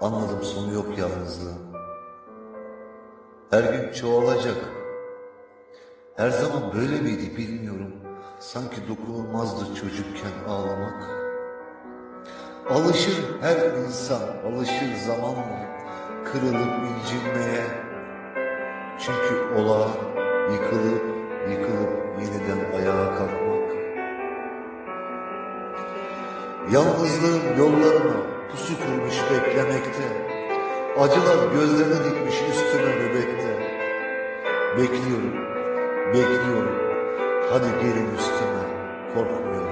Anladım sonu yok yalnızlığın. Her gün çoğalacak. Her zaman böyle miydi bilmiyorum. Sanki dokunulmazdı çocukken ağlamak. Alışır her insan, alışır zamanla kırılıp incinmeye. Çünkü olağan yıkılıp yıkılıp yeniden ayağa kalkmak. Yalnızlığın yollarına pusu kurmuş beklemekte. Acılar gözlerine dikmiş üstüme nöbette. Bekliyorum, bekliyorum. Hadi gelin üstüme, korkma.